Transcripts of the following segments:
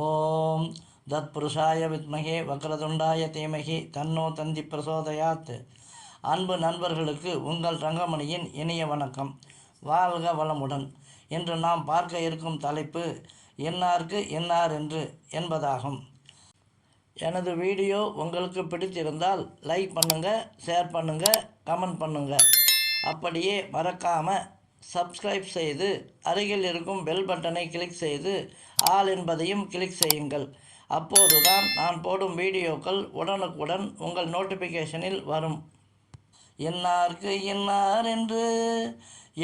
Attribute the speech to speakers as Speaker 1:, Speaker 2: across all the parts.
Speaker 1: ஓம் தத்புருஷாய வித்மகே வக்ரதுண்டாய தீமகி தன்னோ தந்தி பிரசோதயாத். அன்பு நண்பர்களுக்கு உங்கள் ரங்கமணியின் இனிய வணக்கம். வாழ்க வளமுடன். இன்று நாம் பார்க்க இருக்கும் தலைப்பு என்னார்க்கு என்னார் என்று என்பதாகும். எனது வீடியோ உங்களுக்கு பிடித்திருந்தால் லைக் பண்ணுங்கள் ஷேர் பண்ணுங்கள் கமெண்ட் பண்ணுங்கள் அப்படியே மறக்காமல் சப்ஸ்கிரைப் செய்து அருகில் இருக்கும் பெல் பட்டனை கிளிக் செய்து ஆல் என்பதையும் கிளிக் செய்யுங்கள். அப்போதுதான் நான் போடும் வீடியோக்கள் உடனுக்குடன் உங்கள் நோட்டிஃபிகேஷனில் வரும். இன்னார்க்கு இன்னார் என்று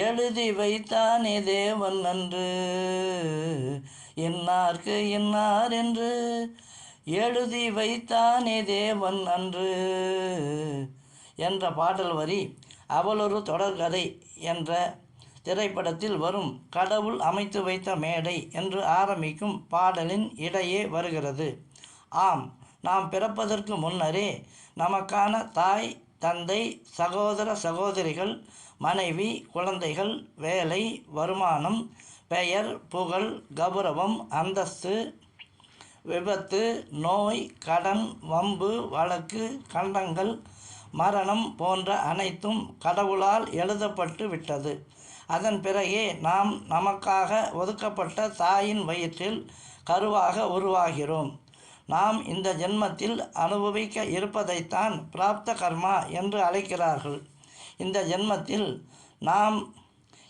Speaker 1: எழுதி வைத்தானே தேவன் நன்று இன்னார்க்கு இன்னார் என்று எழுதி வைத்தானே தேவன் அன்று. என்ற பாடல் வரி அவளொரு தொடர்கதை என்ற திரைப்படத்தில் வரும் கடவுள் அமைத்து வைத்த மேடை என்று ஆரம்பிக்கும் பாடலின் இடையே வருகிறது. ஆம் நாம் பிறப்பதற்கு முன்னரே நமக்கான தாய் தந்தை சகோதர சகோதரிகள் மனைவி குழந்தைகள் வேலை வருமானம் பெயர் புகழ் கௌரவம் அந்தஸ்து விபத்து நோய் கடன் வம்பு வழக்கு கண்டங்கள் மரணம் போன்ற அனைத்தும் கடவுளால் எழுதப்பட்டு விட்டது. அதன் பிறகே நாம் நமக்காக ஒதுக்கப்பட்ட தாயின் வயிற்றில் கருவாக உருவாகிறோம். நாம் இந்த ஜென்மத்தில் அனுபவிக்க இருப்பதைத்தான் பிராப்த கர்மா என்று அழைக்கிறார்கள். இந்த ஜென்மத்தில் நாம்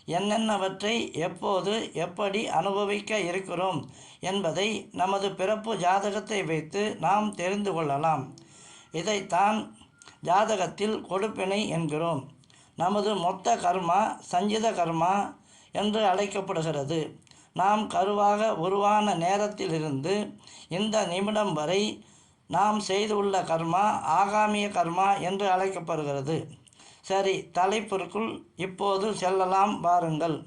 Speaker 1: என்னென்னவற்றை எப்போது எப்படி அனுபவிக்க இருக்கிறோம் என்பதை நமது பிறப்பு ஜாதகத்தை வைத்து நாம் தெரிந்து கொள்ளலாம். இதைத்தான் ஜாதகத்தில் கொடுப்பினை என்கிறோம். நமது மொத்த கர்மா சஞ்சித கர்மா என்று அழைக்கப்படுகிறது. நாம் கருவாக உருவான நேரத்திலிருந்து இந்த நிமிடம் வரை நாம் செய்துள்ள கர்மா ஆகாமிய கர்மா என்று அழைக்கப்படுகிறது. சரி தலைப்பிற்குள் இப்போது செல்லலாம் பாருங்கள்.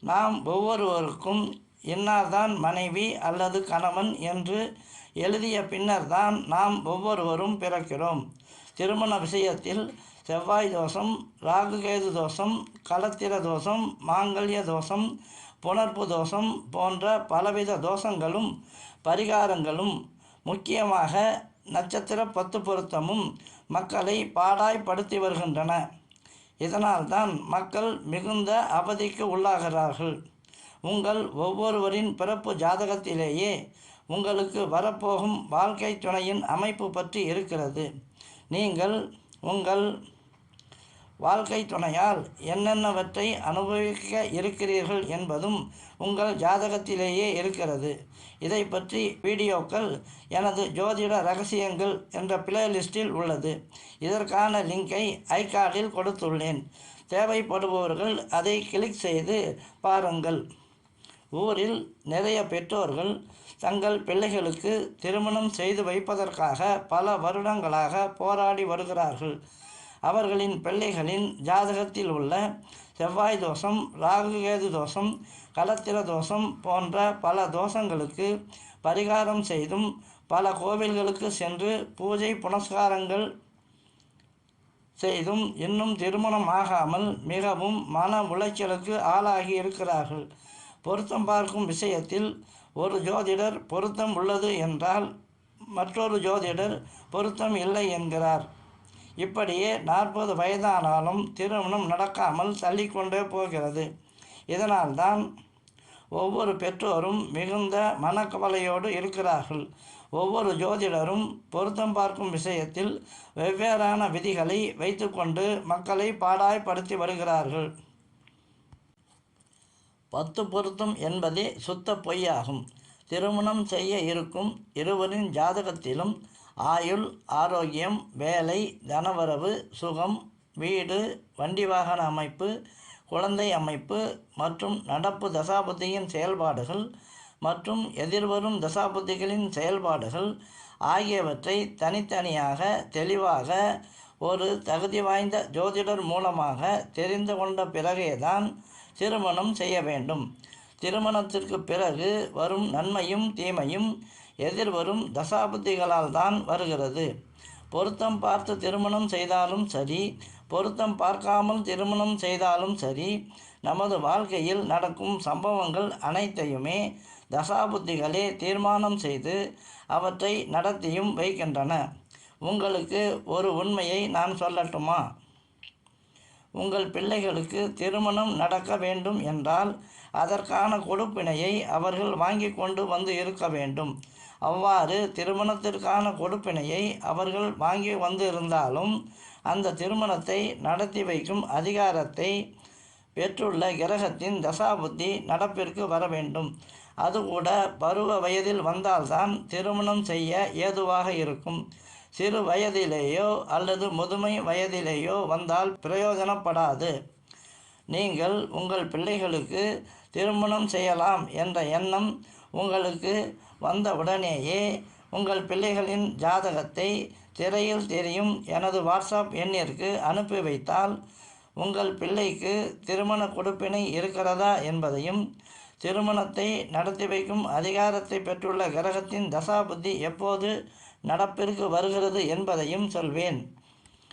Speaker 1: நாம் ஒவ்வொருவருக்கும் இன்னார்தான் மனைவி அல்லது கணவன் என்று எழுதிய பின்னர்தான் நாம் ஒவ்வொருவரும் பிறக்கிறோம். திருமண விஷயத்தில் செவ்வாய் தோஷம் ராகுகேது தோஷம் களத்திர தோஷம் மாங்கல்ய தோஷம் புணர்ப்பு தோஷம் போன்ற பலவித தோஷங்களும் பரிகாரங்களும் முக்கியமாக நட்சத்திர பத்து பொருத்தமும் மக்களை பாடாய்படுத்தி வருகின்றன. இதனால்தான் மக்கள் மிகுந்த அவதிக்கு உள்ளாகிறார்கள். உங்கள் ஒவ்வொருவரின் பிறப்பு ஜாதகத்திலேயே உங்களுக்கு வரப்போகும் வாழ்க்கை துணையின் அமைப்பு பற்றி இருக்கிறது. நீங்கள் உங்கள் வாழ்க்கை துணையால் என்னென்னவற்றை அனுபவிக்க இருக்கிறீர்கள் என்பதும் உங்கள் ஜாதகத்திலேயே இருக்கிறது. இதை பற்றி வீடியோக்கள் எனது ஜோதிட ரகசியங்கள் என்ற பிளேலிஸ்டில் உள்ளது. இதற்கான லிங்கை ஐகார்டில் கொடுத்துள்ளேன். தேவைப்படுபவர்கள் அதை கிளிக் செய்து பாருங்கள். ஊரில் நிறைய பெற்றோர்கள் தங்கள் பிள்ளைகளுக்கு திருமணம் செய்து வைப்பதற்காக பல வருடங்களாக போராடி வருகிறார்கள். அவர்களின் பிள்ளைகளின் ஜாதகத்தில் உள்ள செவ்வாய் தோஷம் ராகுகேது தோஷம் களத்திர தோஷம் போன்ற பல தோஷங்களுக்கு பரிகாரம் செய்தும் பல கோவில்களுக்கு சென்று பூஜை புனஸ்காரங்கள் செய்தும் இன்னும் திருமணம் ஆகாமல் மிகவும் மன உளைச்சலுக்கு ஆளாகி இருக்கிறார்கள். பொருத்தம் பார்க்கும் விஷயத்தில் ஒரு ஜோதிடர் பொருத்தம் உள்ளது என்றால் மற்றொரு ஜோதிடர் பொருத்தம் இல்லை என்கிறார். இப்படியே நாற்பது வயதானாலும் திருமணம் நடக்காமல் தள்ளிக்கொண்டே போகிறது. இதனால்தான் ஒவ்வொரு பெற்றோரும் மிகுந்த மனக்கவலையோடு இருக்கிறார்கள். ஒவ்வொரு ஜோதிடரும் பொருத்தம் பார்க்கும் விஷயத்தில் வெவ்வேறான விதிகளை வைத்துக்கொண்டு மக்களை பாடாய்படுத்தி வருகிறார்கள். பத்து பொருத்தம் என்பதே சுத்த பொய்யாகும். திருமணம் செய்ய இருக்கும் இருவரின் ஜாதகத்திலும் ஆயுள் ஆரோக்கியம் வேலை தனவரவு சுகம் வீடு வண்டி வாகன அமைப்பு குழந்தை அமைப்பு மற்றும் நடப்பு தசாபுத்தியின் செயல்பாடுகள் மற்றும் எதிர்வரும் தசாபுத்திகளின் செயல்பாடுகள் ஆகியவற்றை தனித்தனியாக தெளிவாக ஒரு தகுதி வாய்ந்த ஜோதிடர் மூலமாக தெரிந்து கொண்ட பிறகேதான் திருமணம் செய்ய வேண்டும். திருமணத்திற்கு பிறகு வரும் நன்மையும் தீமையும் எதிர்வரும் தசாபுத்திகளால் தான் வருகிறது. பொருத்தம் பார்த்து திருமணம் செய்தாலும் சரி பொருத்தம் பார்க்காமல் திருமணம் செய்தாலும் சரி நமது வாழ்க்கையில் நடக்கும் சம்பவங்கள் அனைத்தையுமே தசாபுத்திகளே தீர்மானம் செய்து அவற்றை நடத்தியும் வைக்கின்றன. உங்களுக்கு ஒரு உண்மையை நான் சொல்லட்டுமா? உங்கள் பிள்ளைகளுக்கு திருமணம் நடக்க வேண்டும் என்றால் அதற்கான கொடுப்பினையை அவர்கள் வாங்கி கொண்டு வந்து இருக்க வேண்டும். அவ்வாறு திருமணத்திற்கான கொடுப்பினையை அவர்கள் வாங்கி வந்து இருந்தாலும் அந்த திருமணத்தை நடத்தி வைக்கும் அதிகாரத்தை பெற்றுள்ள கிரகத்தின் தசாபுத்தி நடப்பிற்கு வர வேண்டும். அது கூட பருவ வயதில் வந்தால்தான் திருமணம் செய்ய ஏதுவாக இருக்கும். சிறு வயதிலேயோ அல்லது முதுமை வயதிலேயோ வந்தால் பிரயோஜனப்படாது. நீங்கள் உங்கள் பிள்ளைகளுக்கு திருமணம் செய்யலாம் என்ற எண்ணம் உங்களுக்கு வந்தவுடனேயே உங்கள் பிள்ளைகளின் ஜாதகத்தை திரையில் தெரியும் எனது வாட்ஸ்அப் எண்ணிற்கு அனுப்பி வைத்தால் உங்கள் பிள்ளைக்கு திருமண கொடுப்பினை இருக்கிறதா என்பதையும் திருமணத்தை நடத்தி வைக்கும் அதிகாரத்தை பெற்றுள்ள கிரகத்தின் தசாபுத்தி எப்போது நடப்பிற்கு வருகிறது என்பதையும் சொல்வேன்.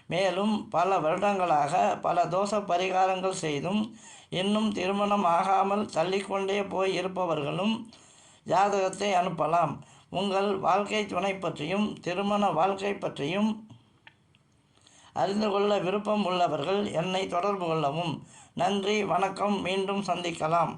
Speaker 1: மேலும் பல வருடங்களாக பல தோஷ பரிகாரங்கள் செய்தும் இன்னும் திருமணம் ஆகாமல் தள்ளிக்கொண்டே போய் இருப்பவர்களும் ஜாதகத்தை அனுப்பலாம். உங்கள் வாழ்க்கை துணை பற்றியும் திருமண வாழ்க்கை பற்றியும் அறிந்து கொள்ள விருப்பம் உள்ளவர்கள் என்னை தொடர்பு கொள்ளவும். நன்றி வணக்கம் மீண்டும் சந்திக்கலாம்.